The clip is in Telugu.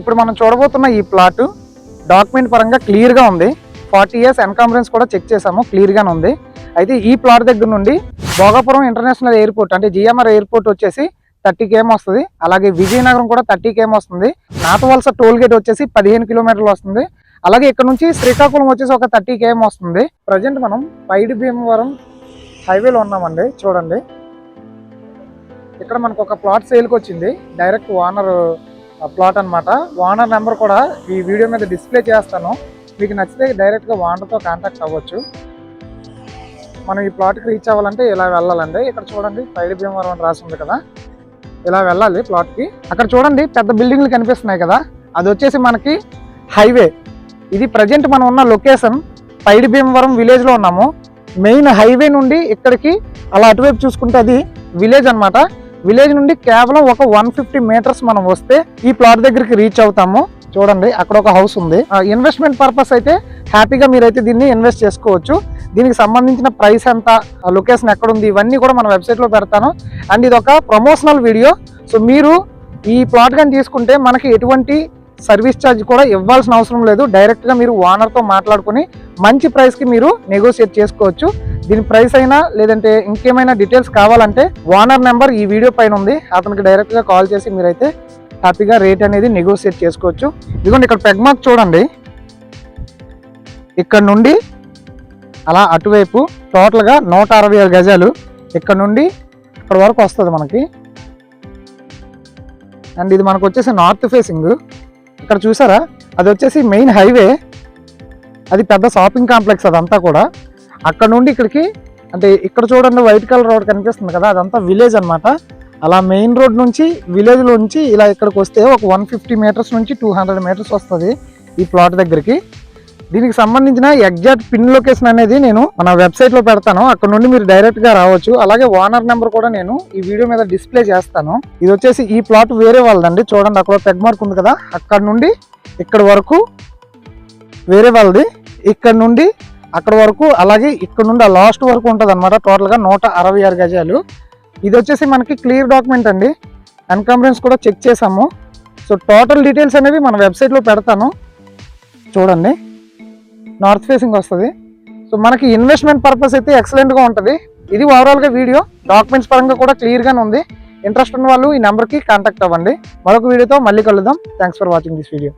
ఇప్పుడు మనం చూడబోతున్న ఈ ప్లాట్ డాక్యుమెంట్ పరంగా క్లియర్గా ఉంది. ఫార్టీ ఇయర్స్ ఎన్కాంబరెన్స్ కూడా చెక్ చేసాము క్లియర్గానే ఉంది. అయితే ఈ ప్లాట్ దగ్గర నుండి భోగాపురం ఇంటర్నేషనల్ ఎయిర్పోర్ట్ అంటే జిఎంఆర్ ఎయిర్పోర్ట్ వచ్చేసి థర్టీ కేఎం వస్తుంది. అలాగే విజయనగరం కూడా థర్టీ కేఎం వస్తుంది. నాతవలస టోల్ గేట్ వచ్చేసి పదిహేను కిలోమీటర్లు వస్తుంది. అలాగే ఇక్కడ నుంచి శ్రీకాకుళం వచ్చేసి ఒక థర్టీ కేఎం వస్తుంది. ప్రజెంట్ మనం పైడి భీమవరం హైవేలో ఉన్నామండి. చూడండి. ఇక్కడ మనకు ఒక ప్లాట్ సేల్కి వచ్చింది. డైరెక్ట్ ఓనర్ ప్లాట్ అనమాట ఓనర్ నెంబర్ కూడా ఈ వీడియో మీద డిస్ప్లే చేస్తాను. మీకు నచ్చితే డైరెక్ట్గా ఓనర్తో కాంటాక్ట్ అవ్వచ్చు. మనం ఈ ప్లాట్కి రీచ్ అవ్వాలంటే ఇలా వెళ్ళాలండి. ఇక్కడ చూడండి పైడి భీమవరం అని రాసి ఉంది కదా. ఇలా వెళ్ళాలి ప్లాట్కి. అక్కడ చూడండి పెద్ద బిల్డింగ్లు కనిపిస్తున్నాయి కదా. అది వచ్చేసి మనకి హైవే ఇది ప్రజెంట్ మనం ఉన్న లొకేషన్ పైడి భీమవరం విలేజ్లో ఉన్నాము. మెయిన్ హైవే నుండి ఇక్కడికి అలా అటువైపు చూసుకుంటే అది విలేజ్ అన్నమాట. విలేజ్ నుండి కేవలం ఒక వన్ ఫిఫ్టీ మీటర్స్ మనం వస్తే ఈ ప్లాట్ దగ్గరికి రీచ్ అవుతాము. చూడండి అక్కడ ఒక హౌస్ ఉంది. ఇన్వెస్ట్మెంట్ పర్పస్ అయితే హ్యాపీగా మీరైతే దీన్ని ఇన్వెస్ట్ చేసుకోవచ్చు. దీనికి సంబంధించిన ప్రైస్ ఎంత లొకేషన్ ఎక్కడుంది ఇవన్నీ కూడా మన వెబ్సైట్లో పెడతాను. అండ్ ఇది ఒక ప్రమోషనల్ వీడియో సో మీరు ఈ ప్లాట్ కానీ తీసుకుంటే మనకి ఎటువంటి సర్వీస్ ఛార్జ్ కూడా ఇవ్వాల్సిన అవసరం లేదు. డైరెక్ట్గా మీరు ఓనర్తో మాట్లాడుకుని మంచి ప్రైస్కి మీరు నెగోషియేట్ చేసుకోవచ్చు. దీని ప్రైస్ అయినా లేదంటే ఇంకేమైనా డీటెయిల్స్ కావాలంటే ఓనర్ నెంబర్ ఈ వీడియో పైన ఉంది. అతనికి డైరెక్ట్గా కాల్ చేసి మీరైతే హ్యాపీగా రేట్ అనేది నెగోషియేట్ చేసుకోవచ్చు. ఇదిగోండి ఇక్కడ పెగ్ మార్క్ చూడండి. ఇక్కడ నుండి అలా అటువైపు టోటల్గా నూట అరవై ఆరు గజాలు. ఇక్కడ నుండి ఇక్కడ వరకు వస్తుంది మనకి. అండ్ ఇది మనకు వచ్చేసి నార్త్ ఫేసింగ్ ఇక్కడ చూసారా? అది వచ్చేసి మెయిన్ హైవే అది పెద్ద షాపింగ్ కాంప్లెక్స్ అదంతా కూడా. అక్కడ నుండి ఇక్కడికి అంటే ఇక్కడ చూడండి వైట్ కలర్ రోడ్ కనిపిస్తుంది కదా అదంతా విలేజ్ అనమాట అలా మెయిన్ రోడ్ నుంచి విలేజ్ నుంచి ఇలా ఇక్కడికి వస్తే ఒక వన్ ఫిఫ్టీ మీటర్స్ నుంచి టూ హండ్రెడ్ మీటర్స్ వస్తుంది ఈ ప్లాట్ దగ్గరికి. దీనికి సంబంధించిన ఎగ్జాక్ట్ పిన్ లొకేషన్ అనేది నేను మన వెబ్సైట్లో పెడతాను. అక్కడ నుండి మీరు డైరెక్ట్గా రావచ్చు. అలాగే ఓనర్ నెంబర్ కూడా నేను ఈ వీడియో మీద డిస్ప్లే చేస్తాను. ఇది వచ్చేసి ఈ ప్లాట్ వేరే వాళ్ళదండి. చూడండి అక్కడ పెగ్ మార్క్ ఉంది కదా. అక్కడ నుండి ఇక్కడ వరకు వేరే వాళ్ళది. ఇక్కడ నుండి అక్కడ వరకు అలాగే ఇక్కడ నుండి ఆ లాస్ట్ వరకు ఉంటుంది అనమాట టోటల్గా నూట అరవై ఆరు గజాలు. ఇది వచ్చేసి మనకి క్లియర్ డాక్యుమెంట్ అండి. ఎన్కంబరెన్స్ కూడా చెక్ చేసాము. సో టోటల్ డీటెయిల్స్ అనేవి మన వెబ్సైట్లో పెడతాను. చూడండి. నార్త్ ఫేసింగ్ వస్తుంది. సో మనకి ఇన్వెస్ట్మెంట్ పర్పస్ అయితే ఎక్సలెంట్గా ఉంటుంది. ఇది ఓవరాల్గా వీడియో డాక్యుమెంట్స్ పరంగా కూడా క్లియర్గానే ఉంది. ఇంట్రెస్ట్ ఉన్న వాళ్ళు ఈ నెంబర్కి కాంటాక్ట్ అవ్వండి. మరొక వీడియోతో మళ్ళీ కలుద్దాం. Thanks for watching this video